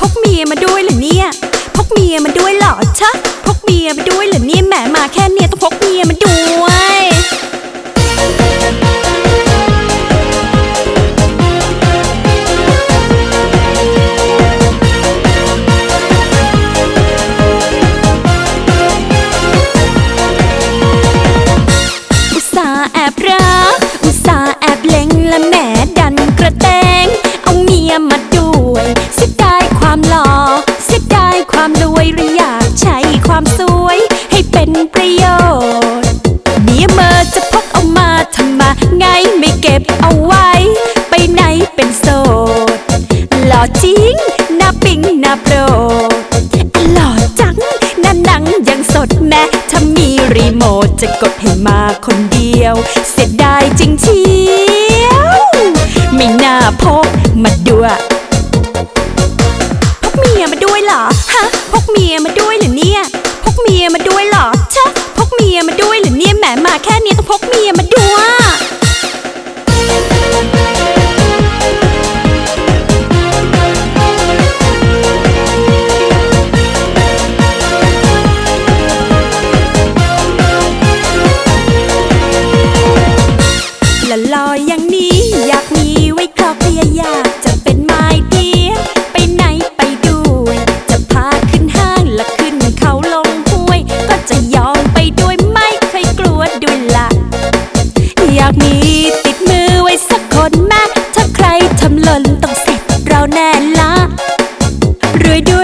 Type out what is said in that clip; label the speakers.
Speaker 1: พกเมียมาด้วยเหรอเนี่ยพกเมียมาด้วยเหรอชะพกเมียมาด้วยเหรอเนี่ยแหมมาแค่เนี่ยต้องพกเมียมาด้วย โมทจะกดให้มาคนเดียว เสียดายจริงเชียวไม่น่าพกมาด้วยพกเมียมาด้วยเหรอ ฮะ พกเมียมาด้วยเหรอเนี่ย ละลอยอย่างนี้ อยากมีไว้ครอบพยายากจะเป็นไม้เดียไปไหนไปด้วย จะพาขึ้นห้างและขึ้นเขาลงห้วย ก็จะยอมไปด้วยไม่เคยกลัวด้วยละอยากมีติดมือไว้สักคนแม้ถ้าใครทำหล่นต้องเสร็จเราแน่ละรวยด้วย